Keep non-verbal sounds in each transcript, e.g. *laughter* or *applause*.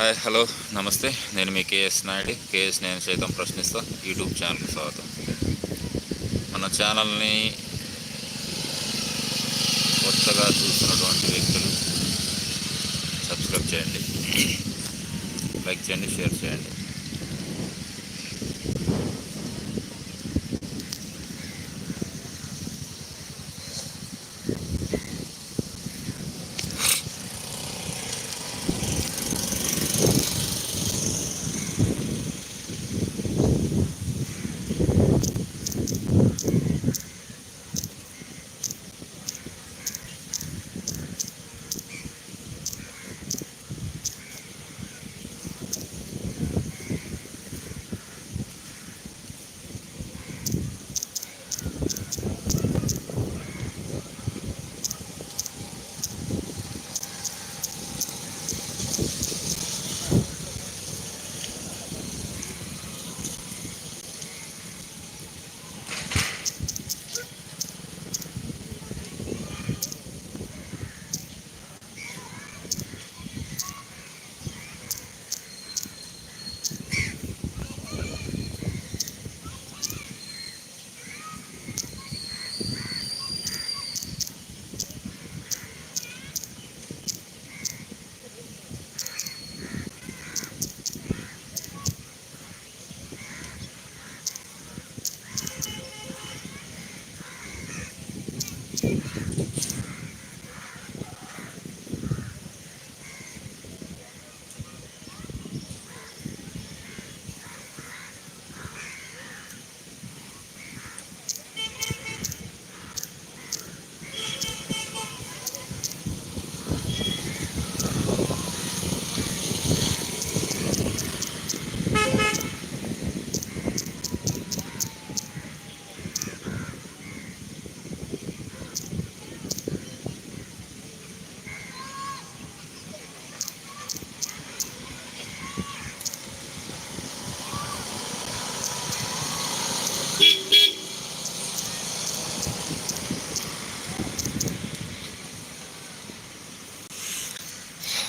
Hi hello నమస్తే. నేను మీ KS Naidu. KS నేను సైతం ప్రశ్నిస్తా. యూట్యూబ్ ఛానల్కి స్వాగతం. మన ఛానల్ని కొత్తగా చూస్తున్నటువంటి వ్యక్తులు సబ్స్క్రైబ్ చేయండి. *clears throat* లైక్ చేయండి షేర్ చేయండి.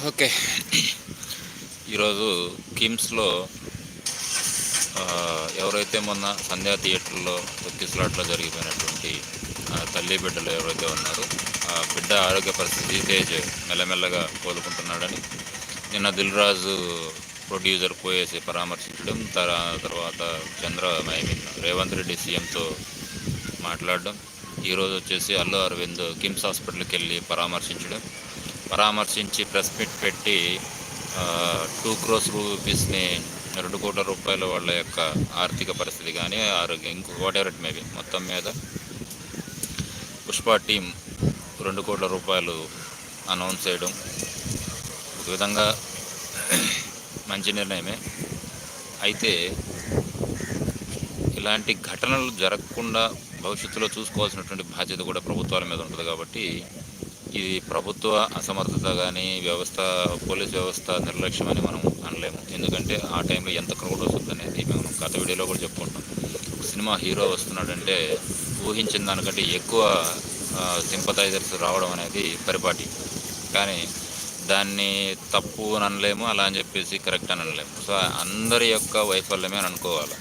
ఓకే. ఈరోజు కిమ్స్లో ఎవరైతే మొన్న సంధ్యా థియేటర్లో తొక్కిసలాట్లో జరిగిపోయినటువంటి ఆ, తల్లి బిడ్డలు ఎవరైతే ఉన్నారో ఆ బిడ్డ ఆరోగ్య పరిస్థితి తేజ్ మెల్లమెల్లగా కోలుకుంటున్నాడని నిన్న దిల్ రాజు ప్రొడ్యూసర్ పోయేసి పరామర్శించడం తర తర్వాత చంద్ర రేవంత్ రెడ్డి సీఎంతో మాట్లాడడం ఈరోజు వచ్చేసి అల్లు అరవింద్ కిమ్స్ హాస్పిటల్కి వెళ్ళి పరామర్శించడం పరామర్శించి ప్రెస్ మీట్ పెట్టి టూ క్రోస్ రూపీస్ని రెండు కోట్ల రూపాయల వాళ్ళ యొక్క ఆర్థిక పరిస్థితి కానీ ఆరోగ్యం ఇంకో వాట్ ఎవర్ ఇట్ మేబీ మొత్తం మీద పుష్ప టీం రెండు కోట్ల రూపాయలు అనౌన్స్ చేయడం. ఒక విధంగా మంచి నిర్ణయమే. అయితే ఇలాంటి ఘటనలు జరగకుండా భవిష్యత్తులో చూసుకోవాల్సినటువంటి బాధ్యత కూడా ప్రభుత్వాల మీద ఉంటుంది కాబట్టి ఇది ప్రభుత్వ అసమర్థత కానీ వ్యవస్థ పోలీస్ వ్యవస్థ నిర్లక్ష్యం అని మనం అనలేము. ఎందుకంటే ఆ టైంలో ఎంత క్రౌడ్ వస్తుంది అనేది మేము గత వీడియోలో కూడా చెప్పుకుంటాం సినిమా హీరో వస్తున్నాడంటే ఊహించిన దానికంటే ఎక్కువ సింపథైజర్స్ రావడం అనేది పరిపాటి. కానీ దాన్ని తప్పు అని అనలేము అలా అని చెప్పేసి కరెక్ట్ అని అనలేము. సో అందరి యొక్క వైఫల్యమే అని అనుకోవాలి.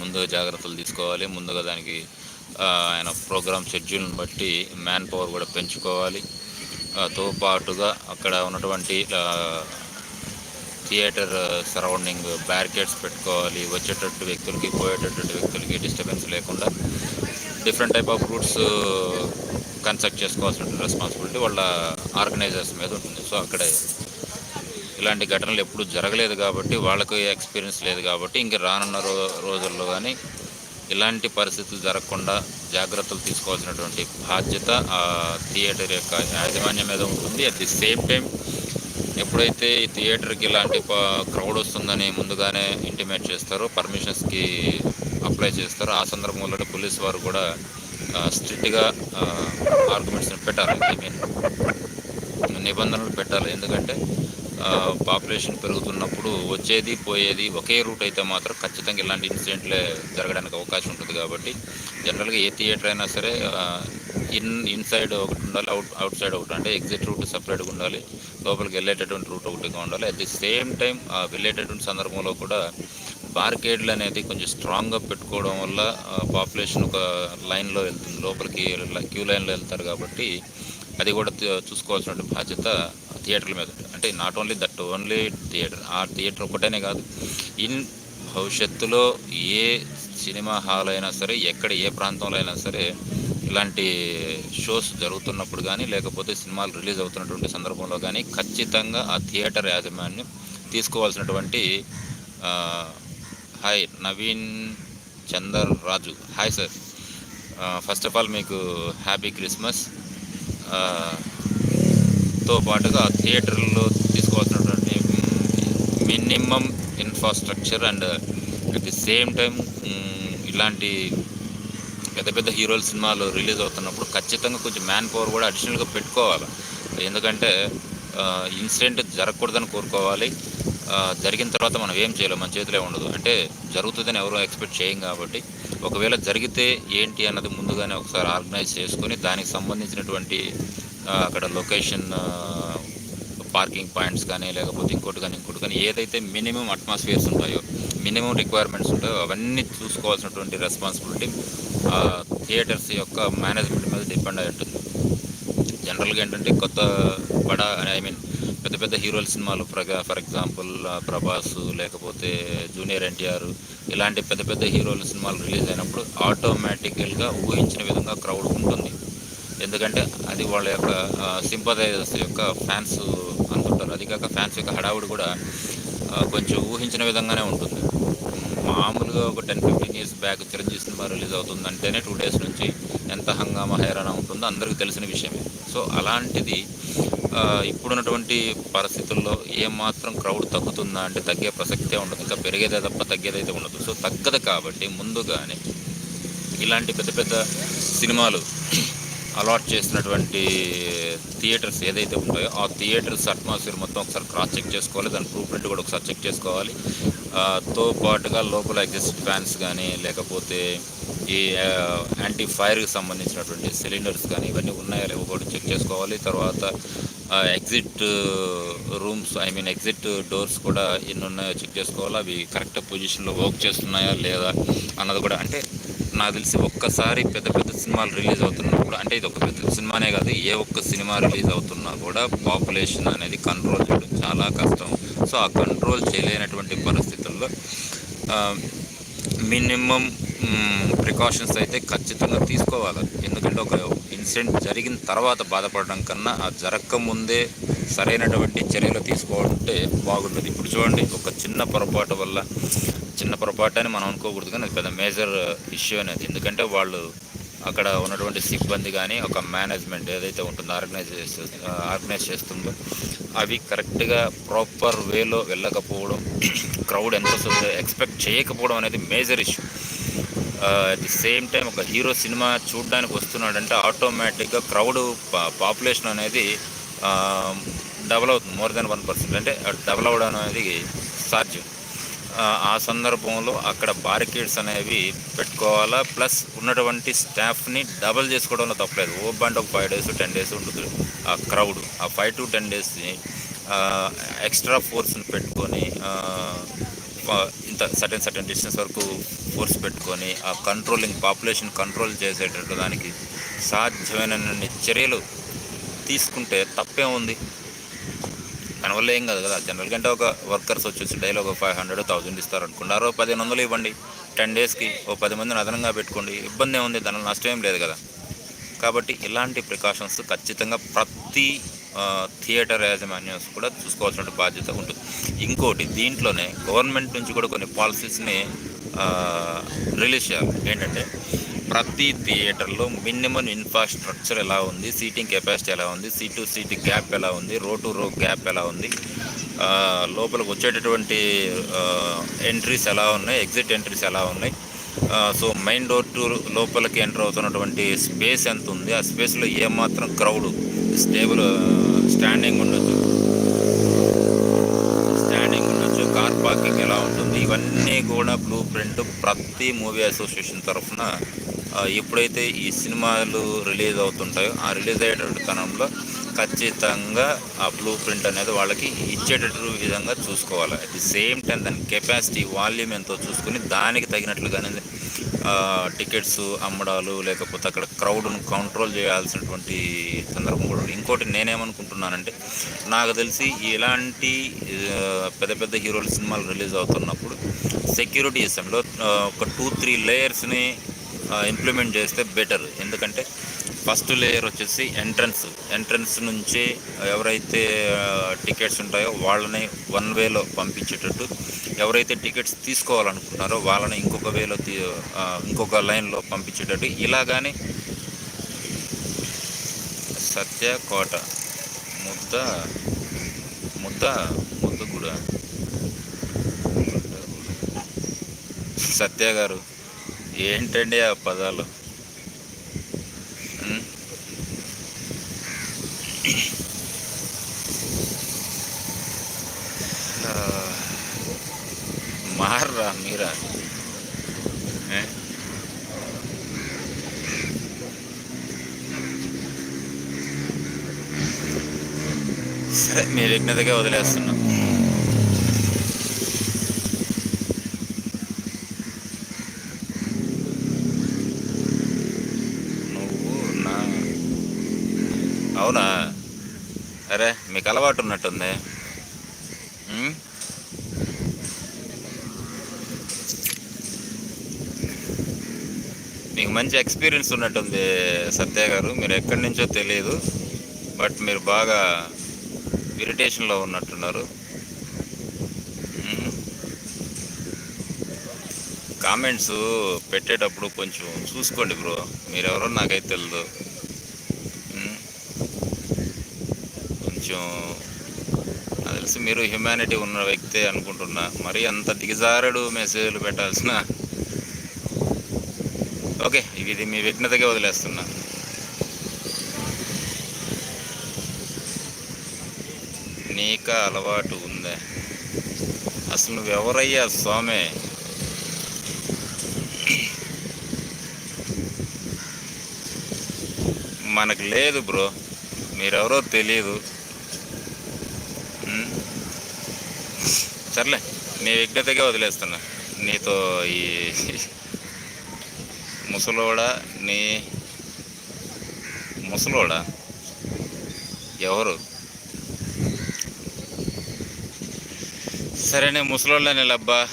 ముందుగా జాగ్రత్తలు తీసుకోవాలి ముందుగా దానికి ఆయన ప్రోగ్రామ్ షెడ్యూల్ని బట్టి మ్యాన్ పవర్ కూడా పెంచుకోవాలి. తో పాటుగా అక్కడ ఉన్నటువంటి థియేటర్ సరౌండింగ్ బ్యారికేడ్స్ పెట్టుకోవాలి. వచ్చేటట్టు వ్యక్తులకి పోయేటటువంటి వ్యక్తులకి డిస్టర్బెన్స్ లేకుండా different type of routes construct చేసుకోవాల్సిన రెస్పాన్సిబిలిటీ వాళ్ళ ఆర్గనైజర్స్ మీద ఉంటుంది. సో అక్కడే ఇలాంటి ఘటనలు ఎప్పుడు జరగలేదు కాబట్టి వాళ్ళకు ఎక్స్పీరియన్స్ లేదు కాబట్టి ఇంక రానున్న రో రోజుల్లో కానీ ఇలాంటి పరిస్థితులు జరగకుండా జాగ్రత్తలు తీసుకోవాల్సినటువంటి బాధ్యత ఆ థియేటర్ యొక్క యాజమాన్యం మీద ఉంటుంది. అట్ ది సేమ్ టైం ఎప్పుడైతే ఈ థియేటర్కి ఇలాంటి క్రౌడ్ వస్తుందని ముందుగానే ఇంటిమేట్ చేస్తారో పర్మిషన్స్కి అప్లై చేస్తారో ఆ సందర్భంలో పోలీస్ వారు కూడా స్ట్రిక్ట్గా ఆర్గ్యుమెంట్స్ని పెట్టాలి. ఐ మీన్ నిబంధనలు పెట్టాలి. ఎందుకంటే పాపులేషన్ పెరుగుతున్నప్పుడు వచ్చేది పోయేది ఒకే రూట్ అయితే మాత్రం ఖచ్చితంగా ఇలాంటి ఇన్సిడెంట్లే జరగడానికి అవకాశం ఉంటుంది కాబట్టి జనరల్గా ఏ థియేటర్ అయినా సరే ఇన్ ఇన్సైడ్ ఒకటి ఉండాలి అవుట్ అవుట్ సైడ్ ఒకటి. అంటే ఎగ్జిట్ రూట్ సపరేట్గా ఉండాలి లోపలికి వెళ్ళేటటువంటి రూట్ ఒకటిగా ఉండాలి. అట్ ది సేమ్ టైం వెళ్ళేటటువంటి సందర్భంలో కూడా బార్కేడ్లు అనేది కొంచెం స్ట్రాంగ్గా పెట్టుకోవడం వల్ల పాపులేషన్ ఒక లైన్లో వెళ్తుంది లోపలికి క్యూ లైన్లో వెళ్తారు కాబట్టి అది కూడా చూసుకోవాల్సినటువంటి చూసుకోవాల్సిన బాధ్యత థియేటర్ల మీద అంటే not only that only theatre ఆ థియేటర్ ఒకటేనే కాదు. ఇన్ భవిష్యత్తులో ఏ సినిమా హాల్ అయినా సరే ఎక్కడ ఏ ప్రాంతంలో అయినా సరే ఇలాంటి షోస్ జరుగుతున్నప్పుడు కానీ లేకపోతే సినిమాలు రిలీజ్ అవుతున్నటువంటి సందర్భంలో కానీ ఖచ్చితంగా ఆ థియేటర్ యాజమాన్యం తీసుకోవాల్సినటువంటి hi Naveen Chander Raju. Hi sir. First of all మీకు హ్యాపీ క్రిస్మస్ తో పాటుగా థియేటర్లో తీసుకోవాల్సినటువంటి minimum infrastructure and at the same time ఇలాంటి పెద్ద పెద్ద హీరోల సినిమాలు రిలీజ్ అవుతున్నప్పుడు ఖచ్చితంగా కొంచెం మ్యాన్ పవర్ కూడా అడిషనల్గా పెట్టుకోవాలి. ఎందుకంటే ఇన్సిడెంట్ జరగకూడదని కోరుకోవాలి. జరిగిన తర్వాత మనం ఏం చేయలేం మన చేతిలో ఉండదు. అంటే జరుగుతుందని ఎవరు ఎక్స్పెక్ట్ చేయం కాబట్టి ఒకవేళ జరిగితే ఏంటి అన్నది ముందుగానే ఒకసారి ఆర్గనైజ్ చేసుకొని దానికి సంబంధించినటువంటి అక్కడ లొకేషన్ పార్కింగ్ పాయింట్స్ కానీ లేకపోతే ఇంకోటి కానీ ఇంకోటి కానీ ఏదైతే మినిమం అట్మాస్ఫియర్స్ ఉంటాయో మినిమం రిక్వైర్మెంట్స్ ఉంటాయో అవన్నీ చూసుకోవాల్సినటువంటి రెస్పాన్సిబిలిటీ థియేటర్స్ యొక్క మేనేజ్మెంట్ మీద డిపెండ్ అయి ఉంటుంది. జనరల్గా ఏంటంటే కొత్త బడా ఐ మీన్ పెద్ద పెద్ద హీరోల సినిమాలు ప్రగా ఫర్ ఎగ్జాంపుల్ ప్రభాస్ లేకపోతే జూనియర్ ఎన్టీఆర్ ఇలాంటి పెద్ద పెద్ద హీరోల సినిమాలు రిలీజ్ అయినప్పుడు ఆటోమేటికల్గా ఊహించిన విధంగా క్రౌడ్ ఉంటుంది. ఎందుకంటే అది వాళ్ళ యొక్క సింపదైజర్స్ యొక్క ఫ్యాన్స్ అంటుంటారు అది కాక ఫ్యాన్స్ యొక్క హడావుడి కూడా కొంచెం ఊహించిన విధంగానే ఉంటుంది. మామూలుగా ఒక ten fifteen years back Chiranjeevi cinema release అవుతుందంటేనే టూ డేస్ నుంచి ఎంత హంగామా హైరాణ ఉంటుందో అందరికీ తెలిసిన విషయమే. సో అలాంటిది ఇప్పుడున్నటువంటి పరిస్థితుల్లో ఏమాత్రం క్రౌడ్ తగ్గుతుందా అంటే తగ్గే ప్రసక్తే ఉండదు. ఇంకా పెరిగేదే తప్ప తగ్గేదైతే ఉండదు. సో తగ్గదు కాబట్టి ముందుగానే ఇలాంటి పెద్ద పెద్ద సినిమాలు అలాట్ చేసినటువంటి థియేటర్స్ ఏదైతే ఉంటాయో ఆ థియేటర్స్ అట్మాస్ఫియర్ మొత్తం ఒకసారి క్రాస్ చెక్ చేసుకోవాలి. దాని ప్రూఫ్ ప్రింట్ కూడా ఒకసారి చెక్ చేసుకోవాలి. తో పాటుగా లోపల ఎగ్జిస్ట్ ఫ్యాన్స్ కానీ లేకపోతే ఈ యాంటీ ఫైర్కి సంబంధించినటువంటి సిలిండర్స్ కానీ ఇవన్నీ ఉన్నాయో లేవో కూడా చెక్ చేసుకోవాలి. తర్వాత exit rooms I mean exit doors కూడా ఎన్ని ఉన్నాయో చెక్ చేసుకోవాలి. అవి కరెక్ట్ పొజిషన్లో వర్క్ చేస్తున్నాయా లేదా అన్నది కూడా అంటే నాకు తెలిసి ఒక్కసారి పెద్ద పెద్ద సినిమాలు రిలీజ్ అవుతున్నప్పుడు అంటే ఇది ఒక పెద్ద సినిమానే కాదు ఏ ఒక్క సినిమా రిలీజ్ అవుతున్నా కూడా పాపులేషన్ అనేది కంట్రోల్ చేయడం చాలా కష్టం. సో ఆ కంట్రోల్ చేయలేనటువంటి పరిస్థితుల్లో మినిమం ప్రికాషన్స్ అయితే ఖచ్చితంగా తీసుకోవాలి. ఎందుకంటే ఒక ఇన్సిడెంట్ జరిగిన తర్వాత బాధపడడం కన్నా ఆ జరగక ముందే సరైనటువంటి చర్యలు తీసుకోవాలంటే బాగుంటుంది. ఇప్పుడు చూడండి ఒక చిన్న పొరపాటు వల్ల చిన్న పొరపాటు అని మనం అనుకోకూడదు కానీ అది పెద్ద మేజర్ ఇష్యూ అనేది. ఎందుకంటే వాళ్ళు అక్కడ ఉన్నటువంటి సిబ్బంది కానీ ఒక మేనేజ్మెంట్ ఏదైతే ఉంటుందో ఆర్గనైజ్ చేస్తూ ఆర్గనైజ్ చేస్తుందో అవి కరెక్ట్గా ప్రాపర్ వేలో వెళ్ళకపోవడం క్రౌడ్ ఎంత ఎక్స్పెక్ట్ చేయకపోవడం అనేది major issue at the same time ఒక హీరో సినిమా చూడడానికి వస్తున్నాడంటే ఆటోమేటిక్గా క్రౌడ్ పాపులేషన్ అనేది డబల్ అవుతుంది. మోర్ దెన్ వన్ పర్సెంట్ అంటే డబల్ అవడం అనేది సాధ్యం. ఆ, సందర్భంలో అక్కడ బారికేడ్స్ అనేవి పెట్టుకోవాలా? ప్లస్ ఉన్నటువంటి స్టాఫ్ని డబల్ చేసుకోవడంలో తప్పలేదు. ఓ బండి ఒక ఫైవ్ డేస్ టెన్ డేస్ ఉంటుంది ఆ క్రౌడ్ ఆ ఫైవ్ టు టెన్ డేస్ని ఎక్స్ట్రా ఫోర్స్ని పెట్టుకొని ఇంత సర్టెన్ సర్టెన్ డిస్టెన్స్ వరకు ఫోర్స్ పెట్టుకొని ఆ కంట్రోలింగ్ పాపులేషన్ కంట్రోల్ చేసేటట్టు దానికి సాధ్యమైన చర్యలు తీసుకుంటే తప్పే ఉంది. దానివల్ల ఏం కాదు కదా. జనరల్గా అంటే ఒక వర్కర్స్ వచ్చేసి డైలీ ఒక ఫైవ్ హండ్రెడ్ థౌసండ్ ఇస్తారు అనుకుంటారు పదిహేను వందలు ఇవ్వండి. టెన్ డేస్కి ఓ పది మందిని అదనంగా పెట్టుకోండి. ఇబ్బంది ఏముంది? దానిలో నష్టం ఏం లేదు కదా. కాబట్టి ఇలాంటి ప్రికాషన్స్ ఖచ్చితంగా ప్రతి థియేటర్ యాజమాన్యం కూడా చూసుకోవాల్సిన బాధ్యత ఉంటుంది. ఇంకోటి దీంట్లోనే గవర్నమెంట్ నుంచి కూడా కొన్ని పాలసీస్ని రిలీజ్ చేయాలి. ఏంటంటే ప్రతి థియేటర్లో మినిమం ఇన్ఫ్రాస్ట్రక్చర్ ఎలా ఉంది సీటింగ్ కెపాసిటీ ఎలా ఉంది సీట్ టు సీట్ గ్యాప్ ఎలా ఉంది రో టు రో గ్యాప్ ఎలా ఉంది లోపలికి వచ్చేటటువంటి ఎంట్రీస్ ఎలా ఉన్నాయి ఎగ్జిట్ ఎంట్రీస్ ఎలా ఉన్నాయి. సో మెయిన్ డోర్ టు లోపలికి ఎంటర్ అవుతున్నటువంటి స్పేస్ ఎంత ఉంది ఆ స్పేస్లో ఏమాత్రం క్రౌడ్ స్టేబుల్ స్టాండింగ్ uh, ఉండొచ్చు. స్టాండింగ్ ఉండొచ్చు. కార్ పార్కింగ్ ఎలా ఉంటుంది? ఇవన్నీ కూడా బ్లూ ప్రింట్ ప్రతి మూవీ అసోసియేషన్ తరఫున uh, ఎప్పుడైతే ఈ సినిమాలు రిలీజ్ అవుతుంటాయో ఆ రిలీజ్ అయ్యేటువంటి తనంలో ఖచ్చితంగా ఆ బ్లూ ప్రింట్ అనేది వాళ్ళకి ఇచ్చేటట్టు విధంగా చూసుకోవాలి. అట్ ది సేమ్ టైం దాని కెపాసిటీ వాల్యూమ్ ఎంతో చూసుకుని దానికి తగినట్లుగానే టికెట్స్ అమ్మడాలు లేకపోతే అక్కడ క్రౌడ్ను కంట్రోల్ చేయాల్సినటువంటి సందర్భం కూడా ఇంకోటి నేనేమనుకుంటున్నానంటే నాకు తెలిసి ఇలాంటి పెద్ద పెద్ద హీరోల సినిమాలు రిలీజ్ అవుతున్నప్పుడు సెక్యూరిటీ విషయంలో ఒక టూ త్రీ లేయర్స్ని ఇంప్లిమెంట్ చేస్తే బెటర్ ఎందుకంటే ఫస్ట్ లేయర్ వచ్చేసి ఎంట్రన్స్. ఎంట్రన్స్ నుంచి ఎవరైతే టికెట్స్ ఉంటాయో వాళ్ళని వన్ వేలో పంపించేటట్టు ఎవరైతే టికెట్స్ తీసుకోవాలనుకుంటున్నారో వాళ్ళని ఇంకొక వేలో ఇంకొక లైన్లో పంపించేటట్టు ఇలాగానే సత్య కోట ముద్ద ముద్ద ముద్ద కూడా. సత్య గారు ఏంటండి ఆ పదాలు ఉం? ఆ, *coughs* మార్రా మీరా? సరే మీరు మీ విఘ్నతగా వదిలేస్తున్నా నువ్వు నా అవునా అరే మీకు అలవాటు ఉన్నట్టుంది మీకు మంచి ఎక్స్పీరియన్స్ ఉన్నట్టుంది సత్య గారు. మీరు ఎక్కడి నుంచో తెలియదు బట్ మీరు బాగా ఇరిటేషన్లో ఉన్నట్టున్నారు. కామెంట్స్ పెట్టేటప్పుడు కొంచెం చూసుకోండి బ్రో. మీరెవరో నాకైతే తెలియదు కొంచెం నాకు తెలిసి మీరు హ్యుమానిటీ ఉన్న వ్యక్తే అనుకుంటున్నా. మరి అంత దిగజారుడు మెసేజ్లు పెట్టాల్సిన ఓకే ఇది మీ విఘ్నతగా వదిలేస్తున్నా. నీక అలవాటు ఉందే. అసలు నువ్వెవరయ్యా స్వామి? మనకు లేదు బ్రో. మీరెవరో తెలియదు సర్లే నీ విఘ్నతగా వదిలేస్తున్నా. నీతో ఈ ముసలోడా నీ ముసలోడా? ఎవరు? సరేనే ముసలోళ్ళని లబ్బా.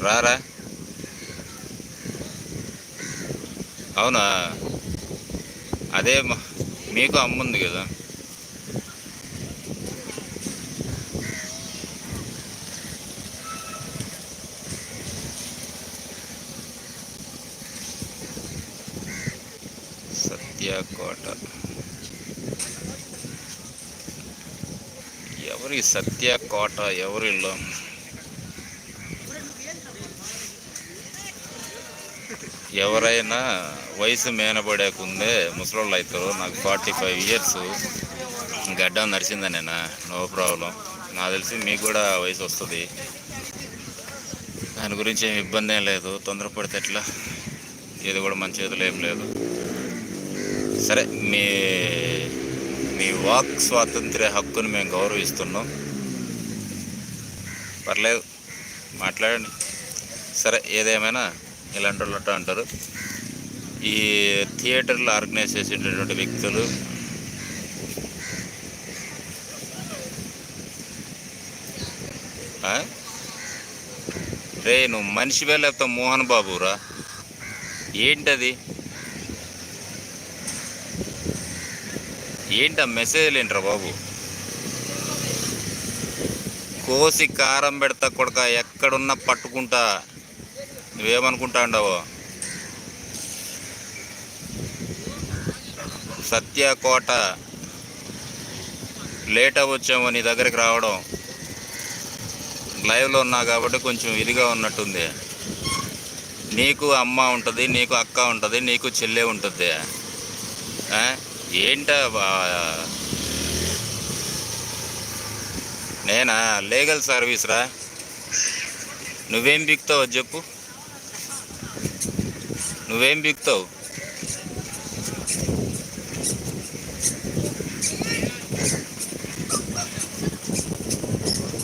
రారా. అవునా? అదే మీకు అమ్ముంది కదా. సత్యకోట ఎవరి సత్య కోట ఎవరిలో ఎవరైనా వయసు మేనబడేకుందే ముసలోళ్ళు అవుతారు నాకు ఫార్టీ ఫైవ్ ఇయర్స్. గడ్డం నడిచిందనేనా? No problem. నాకు తెలిసి మీకు కూడా వయసు వస్తుంది. దాని గురించి ఏమి ఇబ్బంది ఏం లేదు. తొందరపడితే ఎట్లా? ఇది కూడా మన చేతిలో ఏం లేదు. సరే మీ మీ వాక్ స్వాతంత్ర్య హక్కుని మేము గౌరవిస్తున్నాం. పర్లేదు మాట్లాడండి. సరే ఏదేమైనా ఇలాంటి వాళ్ళు అంటారు. ఈ థియేటర్లు ఆర్గనైజ్ చేసేటటువంటి వ్యక్తులు రే నువ్వు మనిషివే లేకపోతే మోహన్ బాబురా? ఏంటది? ఏంట మెసేజ్ లేంట్రా బాబు? కోసి కారం పెడతా కొడక ఎక్కడున్నా పట్టుకుంటా. నువ్వేమనుకుంటా ఉండవో? సత్య కోట. లేట్ అవ్వచ్చాము నీ దగ్గరికి రావడం. లైవ్లో ఉన్నా కాబట్టి కొంచెం ఇదిగా ఉన్నట్టుంది. నీకు అమ్మ ఉంటుంది నీకు అక్క ఉంటుంది నీకు చెల్లె ఉంటుంది. ఏంట నేనా? లీగల్ సర్వీస్ రా. నువ్వేం బిక్తావు చెప్పు. నువ్వేం బిక్తావు?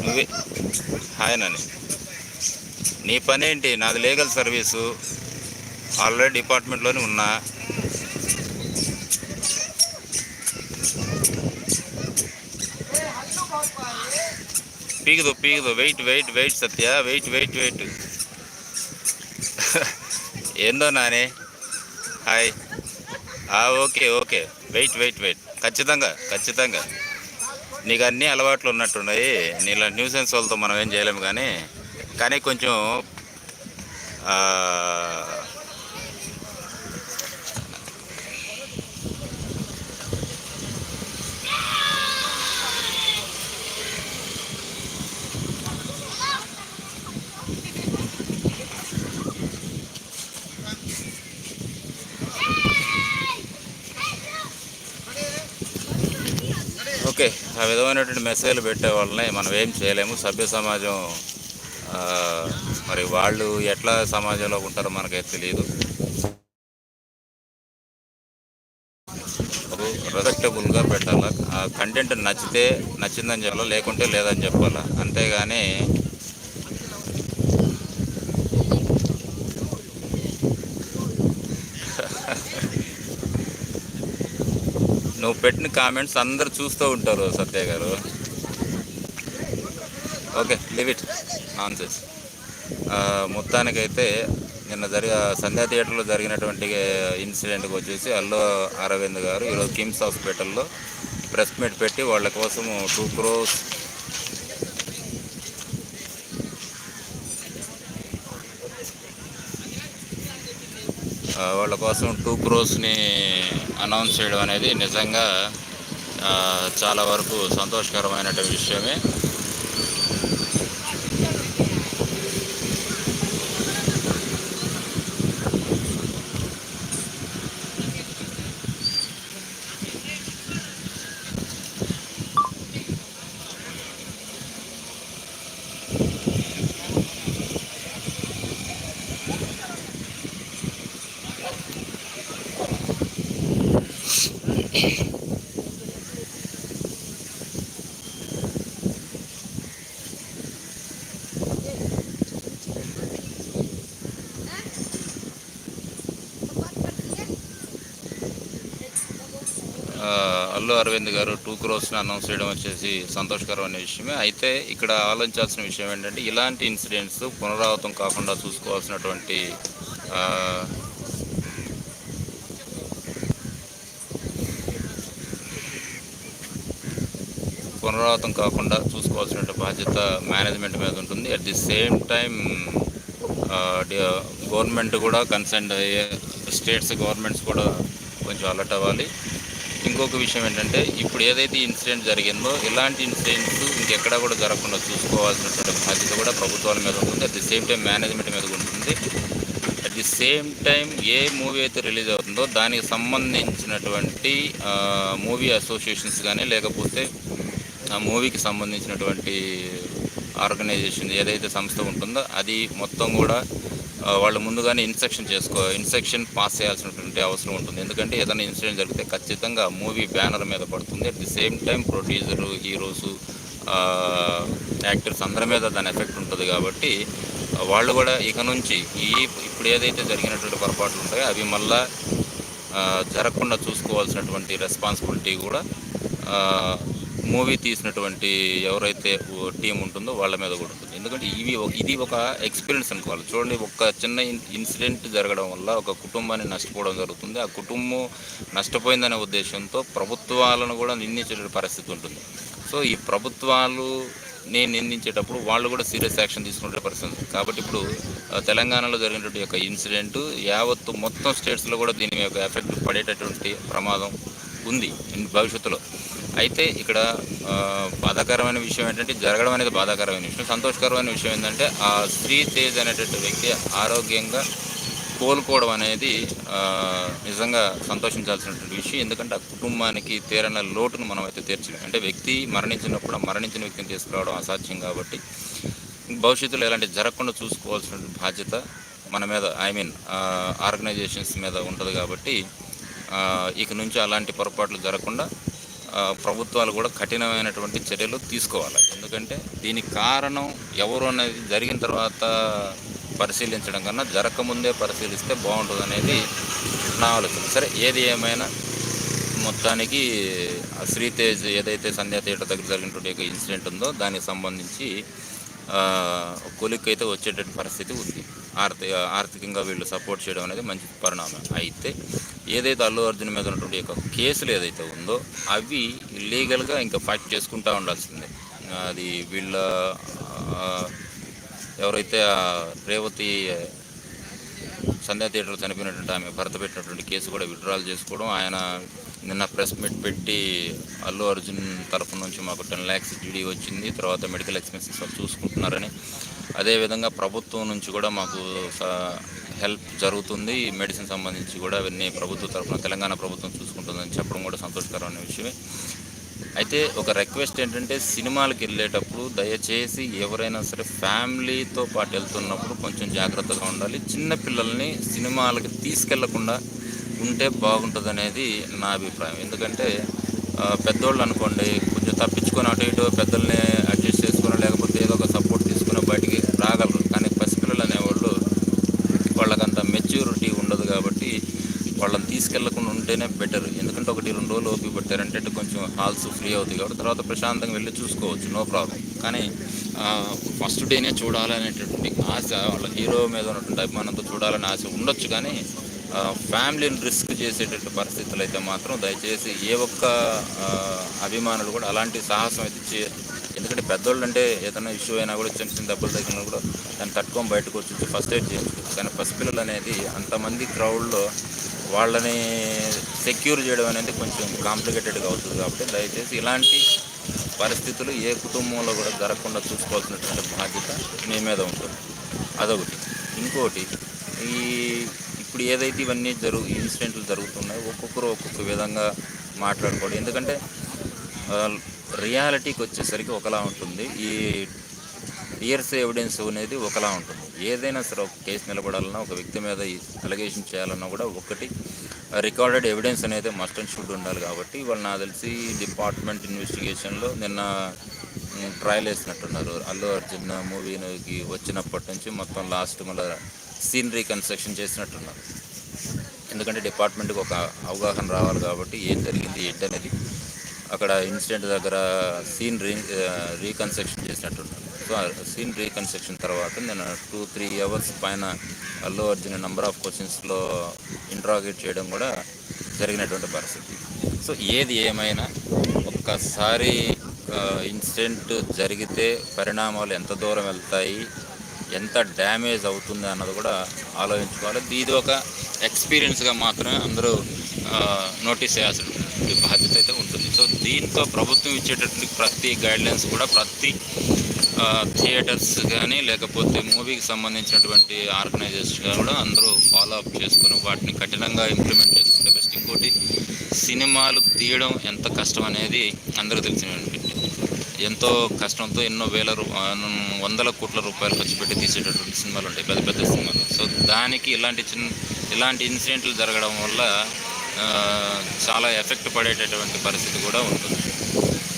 నువ్వే హాయ్ నాని. నీ పని ఏంటి నాది లీగల్ సర్వీసు. ఆల్రెడీ డిపార్ట్మెంట్లోనే ఉన్నా. పీగదు పీగదు wait wait wait Satya. Wait wait wait. ఏందో నానే? Hi. Okay okay. Wait wait wait. ఖచ్చితంగా ఖచ్చితంగా. నీకు అన్ని అలవాట్లు ఉన్నట్టున్నాయి. నీలా న్యూసెన్స్ వాళ్ళతో మనం ఏం చేయలేము కానీ కానీ కొంచెం ఓకే. ఆ విధమైనటువంటి మెసేజ్లు పెట్టే వాళ్ళని మనం ఏం చేయలేము. సభ్య సమాజం మరి వాళ్ళు ఎట్లా సమాజంలో ఉంటారో మనకైతే తెలియదు రెస్పెక్టబుల్గా పెట్టాలా? ఆ కంటెంట్ నచ్చితే నచ్చిందని చెప్పాలా? లేకుంటే లేదని చెప్పాలా? అంతేగాని నువ్వు పెట్టిన కామెంట్స్ అందరు చూస్తూ ఉంటారు Satya garu. Okay leave it nonsense మొత్తానికైతే నిన్న జరిగ సంధ్యా థియేటర్లో జరిగినటువంటి ఇన్సిడెంట్కి వచ్చేసి అల్లు అరవింద్ గారు ఈరోజు కిమ్స్ హాస్పిటల్లో ప్రెస్ మీట్ పెట్టి వాళ్ళ కోసం టూ క్రోస్ వాళ్ళ కోసం టూ క్రోస్ని అనౌన్స్ చేయడం అనేది నిజంగా చాలా వరకు సంతోషకరమైన విషయమే ఆ, అల్లు అరవింద్ గారు టూ క్రోస్ని అనౌన్స్ చేయడం వచ్చేసి సంతోషకరమైన విషయమే. అయితే ఇక్కడ ఆలోచించాల్సిన విషయం ఏంటంటే ఇలాంటి ఇన్సిడెంట్స్ పునరావృతం కాకుండా చూసుకోవాల్సినటువంటి పునరావృతం కాకుండా చూసుకోవాల్సిన బాధ్యత మేనేజ్మెంట్ మీద ఉంటుంది. At the same time government కూడా కన్సర్న్ అయ్యే స్టేట్స్ గవర్నమెంట్స్ కూడా కొంచెం అలర్ట్ అవ్వాలి. ఇంకొక విషయం ఏంటంటే ఇప్పుడు ఏదైతే ఇన్సిడెంట్ జరిగిందో ఇలాంటి ఇన్సిడెంట్స్ ఇంకెక్కడా కూడా జరగకుండా చూసుకోవాల్సినటువంటి బాధ్యత కూడా ప్రభుత్వాల మీద ఉంటుంది. At the same time management మీద ఉంటుంది. అట్ ది సేమ్ టైం ఏ మూవీ అయితే రిలీజ్ అవుతుందో దానికి సంబంధించినటువంటి మూవీ అసోసియేషన్స్ కానీ లేకపోతే ఆ మూవీకి సంబంధించినటువంటి ఆర్గనైజేషన్ ఏదైతే సంస్థ ఉంటుందో అది మొత్తం కూడా వాళ్ళు ముందుగానే ఇన్స్ట్రక్షన్ చేసుకో ఇన్స్ట్రక్షన్ పాస్ చేయాల్సినటువంటి అవసరం ఉంటుంది. ఎందుకంటే ఏదైనా ఇన్సిడెంట్ జరిగితే ఖచ్చితంగా మూవీ బ్యానర్ మీద పడుతుంది. At the same time producer heroes actors అందరి మీద దాని ఎఫెక్ట్ ఉంటుంది కాబట్టి వాళ్ళు కూడా ఇక నుంచి ఈ ఇప్పుడు ఏదైతే జరిగినటువంటి పొరపాట్లు ఉంటాయో అవి మళ్ళా జరగకుండా చూసుకోవాల్సినటువంటి రెస్పాన్సిబిలిటీ కూడా మూవీ తీసినటువంటి ఎవరైతే టీం ఉంటుందో వాళ్ళ మీద కూడా ఉంటుంది. ఎందుకంటే ఇవి ఇది ఒక ఎక్స్పీరియన్స్ అనుకోవాలి. చూడండి ఒక చిన్న ఇన్సిడెంట్ జరగడం వల్ల ఒక కుటుంబాన్ని నష్టపోవడం జరుగుతుంది. ఆ కుటుంబం నష్టపోయిందనే ఉద్దేశంతో ప్రభుత్వాలను కూడా నిందించే పరిస్థితి ఉంటుంది. సో ఈ ప్రభుత్వాలు నేను నిందించేటప్పుడు వాళ్ళు కూడా సీరియస్ యాక్షన్ తీసుకునే పరిస్థితి కాబట్టి ఇప్పుడు తెలంగాణలో జరిగినటువంటి యొక్క ఇన్సిడెంట్ యావత్తు మొత్తం స్టేట్స్లో కూడా దీని యొక్క ఎఫెక్ట్ పడేటటువంటి ప్రమాదం ఉంది భవిష్యత్తులో. అయితే ఇక్కడ బాధాకరమైన విషయం ఏంటంటే జరగడం అనేది బాధాకరమైన విషయం. సంతోషకరమైన విషయం ఏంటంటే ఆ స్త్రీ తేజ్ అనేటటువంటి వ్యక్తి ఆరోగ్యంగా కోలుకోవడం అనేది నిజంగా సంతోషించాల్సినటువంటి విషయం. ఎందుకంటే ఆ కుటుంబానికి తీరన లోటును మనం అయితే తీర్చలేం. అంటే వ్యక్తి మరణించినప్పుడు మరణించిన వ్యక్తిని తీసుకురావడం అసాధ్యం కాబట్టి భవిష్యత్తులో ఎలాంటి జరగకుండా చూసుకోవాల్సిన బాధ్యత మన మీద ఐ మీన్ ఆర్గనైజేషన్స్ మీద ఉంటుంది కాబట్టి ఇక నుంచి అలాంటి పొరపాట్లు జరగకుండా ప్రభుత్వాలు కూడా కఠినమైనటువంటి చర్యలు తీసుకోవాలి. ఎందుకంటే దీనికి కారణం ఎవరు అనేది జరిగిన తర్వాత పరిశీలించడం కన్నా జరగకముందే పరిశీలిస్తే బాగుంటుంది అనేది నా ఆలోచన. సరే ఏది ఏమైనా మొత్తానికి ఆ శ్రీతేజ్ ఏదైతే సంధ్యా థియేటర్ దగ్గర జరిగినటువంటి ఇన్సిడెంట్ ఉందో దానికి సంబంధించి కొలిక్ అయితే వచ్చేటట్టు పరిస్థితి ఉంది. ఆర్థిక ఆర్థికంగా వీళ్ళు సపోర్ట్ చేయడం అనేది మంచి పరిణామం. అయితే ఏదైతే అల్లు అర్జున్ మీద ఉన్నటువంటి యొక్క కేసులు ఏదైతే ఉందో అవి లీగల్గా ఇంకా ఫైట్ చేసుకుంటూ ఉండాల్సిందే. అది వీళ్ళ ఎవరైతే రేవతి సంధ్యా థియేటర్లో చనిపోయినటువంటి ఆమె భర్త పెట్టినటువంటి కేసు కూడా విత్డ్రాల్ చేసుకోవడం ఆయన నిన్న ప్రెస్ మీట్ పెట్టి అల్లు అర్జున్ తరఫు నుంచి మాకు టెన్ ల్యాక్స్ జీడీ వచ్చింది. తర్వాత మెడికల్ ఎక్స్పెన్సెస్ చూసుకుంటున్నారని. అదేవిధంగా ప్రభుత్వం నుంచి కూడా మాకు హెల్ప్ జరుగుతుంది. మెడిసిన్ సంబంధించి కూడా అవన్నీ ప్రభుత్వ తరఫున తెలంగాణ ప్రభుత్వం చూసుకుంటుందని చెప్పడం కూడా సంతోషకరమైన విషయమే. అయితే ఒక రిక్వెస్ట్ ఏంటంటే సినిమాలకు వెళ్ళేటప్పుడు దయచేసి ఎవరైనా సరే ఫ్యామిలీతో పాటు వెళ్తున్నప్పుడు కొంచెం జాగ్రత్తగా ఉండాలి. చిన్నపిల్లల్ని సినిమాలకు సినిమాలకి తీసుకెళ్ళకుండా ఉంటే బాగుంటుంది అనేది నా అభిప్రాయం. ఎందుకంటే పెద్దోళ్ళు అనుకోండి కొంచెం తప్పించుకొని అటు ఇటు పెద్దల్ని అడ్జస్ట్ చేసుకుని లేకపోతే ఏదో ఒక సపోర్ట్ తీసుకుని బయటికి రాగలరు. కానీ పసిపిల్లలు అనేవాళ్ళు వాళ్ళకంత మెచ్యూరిటీ ఉండదు కాబట్టి వాళ్ళని తీసుకెళ్ళకుండా ఉంటేనే బెటర్. ఎందుకంటే ఒకటి రెండు రోజులు ఓపి పెట్టారంటే కొంచెం హాల్స్ ఫ్రీ అవుతాయి కాబట్టి తర్వాత ప్రశాంతంగా వెళ్ళి చూసుకోవచ్చు నో ప్రాబ్లం. కానీ ఫస్ట్ డేనే చూడాలనేటటువంటి ఆశ వాళ్ళ హీరో మీద ఉన్నటువంటి అభిమానంతో చూడాలనే ఆశ ఉండొచ్చు. కానీ ఫ్యామిలీని రిస్క్ చేసేటట్టు పరిస్థితులు అయితే మాత్రం దయచేసి ఏ ఒక్క అభిమానులు కూడా అలాంటి సాహసం అయితే చే ఎందుకంటే పెద్దోళ్ళు అంటే ఏదైనా ఇష్యూ అయినా కూడా చిన్న చిన్న దెబ్బలు తగిలినా కూడా దాన్ని తట్టుకొని బయటకు వచ్చి ఫస్ట్ ఎయిడ్ చేయొచ్చు కానీ పసిపిల్లలు అనేది అంతమంది క్రౌడ్లో వాళ్ళని సెక్యూర్ చేయడం అనేది కొంచెం కాంప్లికేటెడ్గా అవుతుంది కాబట్టి దయచేసి ఇలాంటి పరిస్థితులు ఏ కుటుంబంలో కూడా జరగకుండా చూసుకోవాల్సినటువంటి బాధ్యత మీ మీద ఉంటుంది. అదొకటి. ఇంకోటి ఈ ఇప్పుడు ఏదైతే ఇవన్నీ జరుగు ఇన్సిడెంట్లు జరుగుతున్నాయో ఒక్కొక్కరు ఒక్కొక్క విధంగా మాట్లాడుకోవడం ఎందుకంటే రియాలిటీకి వచ్చేసరికి ఒకలా ఉంటుంది. ఈ ఇయర్స్ ఎవిడెన్స్ అనేది ఒకలా ఉంటుంది. ఏదైనా సరే ఒక కేసు నిలబడాలన్నా ఒక వ్యక్తి మీద అలిగేషన్ చేయాలన్నా కూడా ఒకటి రికార్డెడ్ ఎవిడెన్స్ అనేది మస్ట్ అండ్ షుడ్ ఉండాలి కాబట్టి వాళ్ళు నాకు తెలిసి డిపార్ట్మెంట్ ఇన్వెస్టిగేషన్లో నిన్న ట్రయల్ వేసినట్టున్నారు. అల్లు అర్జున్ మూవీకి వచ్చినప్పటి నుంచి మొత్తం లాస్ట్ మళ్ళీ సీన్ రీకన్స్ట్రక్షన్ చేసినట్టున్నారు. ఎందుకంటే డిపార్ట్మెంట్కి ఒక అవగాహన రావాలి కాబట్టి ఏం జరిగింది ఏంటి అనేది అక్కడ ఇన్సిడెంట్ దగ్గర సీన్ రీ రీకన్స్ట్రక్షన్ చేసినట్టున్నారు. సో సీన్ రీకన్స్ట్రక్షన్ తర్వాత నేను టూ త్రీ అవర్స్ పైన అల్లు అర్జున్ నెంబర్ ఆఫ్ క్వశ్చన్స్లో ఇంట్రాగేట్ చేయడం కూడా జరిగినటువంటి పరిస్థితి. సో ఏది ఏమైనా ఒక్కసారి ఇన్సిడెంట్ జరిగితే పరిణామాలు ఎంత దూరం వెళ్తాయి ఎంత డ్యామేజ్ అవుతుంది అన్నది కూడా ఆలోచించుకోవాలి. ఇది ఒక ఎక్స్పీరియన్స్గా మాత్రమే అందరూ నోటీస్ చేయాల్సిన బాధ్యత అయితే ఉంటుంది. సో దీంతో ప్రభుత్వం ఇచ్చేటటువంటి ప్రతి గైడ్లైన్స్ కూడా ప్రతి థియేటర్స్ కానీ లేకపోతే మూవీకి సంబంధించినటువంటి ఆర్గనైజేషన్ కూడా అందరూ ఫాలో అప్ చేసుకుని వాటిని కఠినంగా ఇంప్లిమెంట్ చేసుకుంటే బెస్ట్ ఇంకోటి సినిమాలు తీయడం ఎంత కష్టం అనేది అందరూ తెలిసినటువంటి ఎంతో కష్టంతో ఎన్నో వేల రూ వందల కోట్ల రూపాయలు ఖర్చు పెట్టి తీసేటటువంటి సినిమాలు ఉంటాయి పెద్ద పెద్ద సినిమాలు. సో దానికి ఇలాంటి చిన్న ఇలాంటి ఇన్సిడెంట్లు జరగడం వల్ల చాలా ఎఫెక్ట్ పడేటటువంటి పరిస్థితి కూడా ఉంటుంది.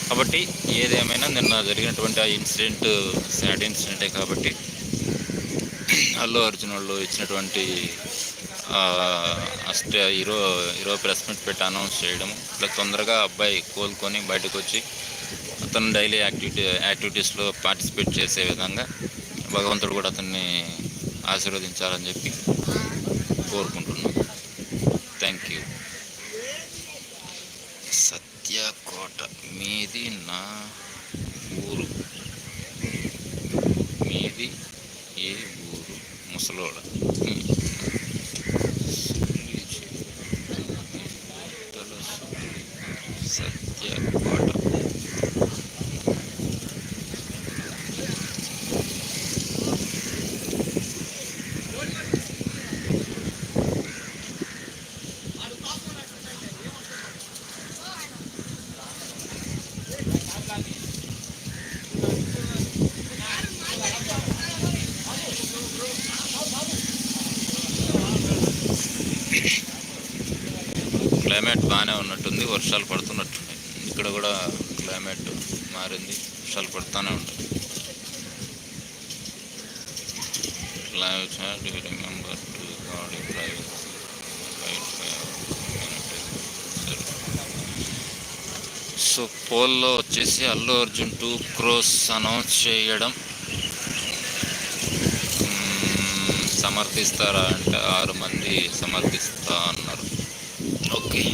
కాబట్టి ఏదేమైనా నిన్న జరిగినటువంటి ఆ ఇన్సిడెంట్ సాడ్ ఇన్సిడెంటే కాబట్టి అల్లు అర్జున్ వాళ్ళు ఇచ్చినటువంటి అస్ట్ అష్ట ఈరో ప్రెస్ మీట్ పెట్టి అనౌన్స్ చేయడం ఇట్లా తొందరగా అబ్బాయి కోలుకొని బయటకు వచ్చి అతను డైలీ యాక్టివిటీ యాక్టివిటీస్లో పార్టిసిపేట్ చేసే విధంగా భగవంతుడు కూడా అతన్ని ఆశీర్వదించాలని చెప్పి కోరుకుంటున్నాను. థ్యాంక్ యూ సత్యకోట మీది నా ఊరు. మీది ఏ ఊరు? ముసలోడ సత్యకోట క్లైమేట్ బాగానే ఉన్నట్టుంది వర్షాలు పడుతున్నట్టుంది. ఇక్కడ కూడా క్లైమేట్ మారింది వర్షాలు పడుతూనే ఉంటుంది Live chat, సో పోల్లో వచ్చేసి అల్లు అర్జున్ టూ క్రోస్ అనౌన్స్ చేయడం. సమర్థిస్తారా అంటే ఆరు మంది సమర్థిస్తా అన్నారు. ఓకే.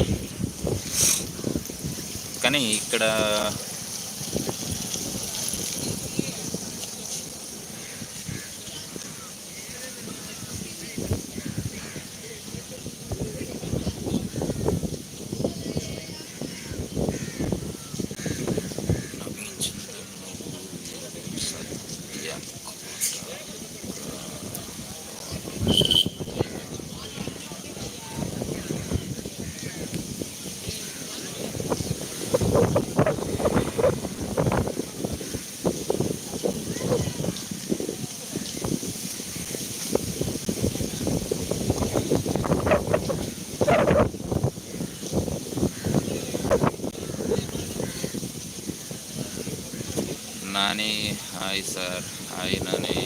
కానీ ఇక్కడ Nani hi sir hi Nani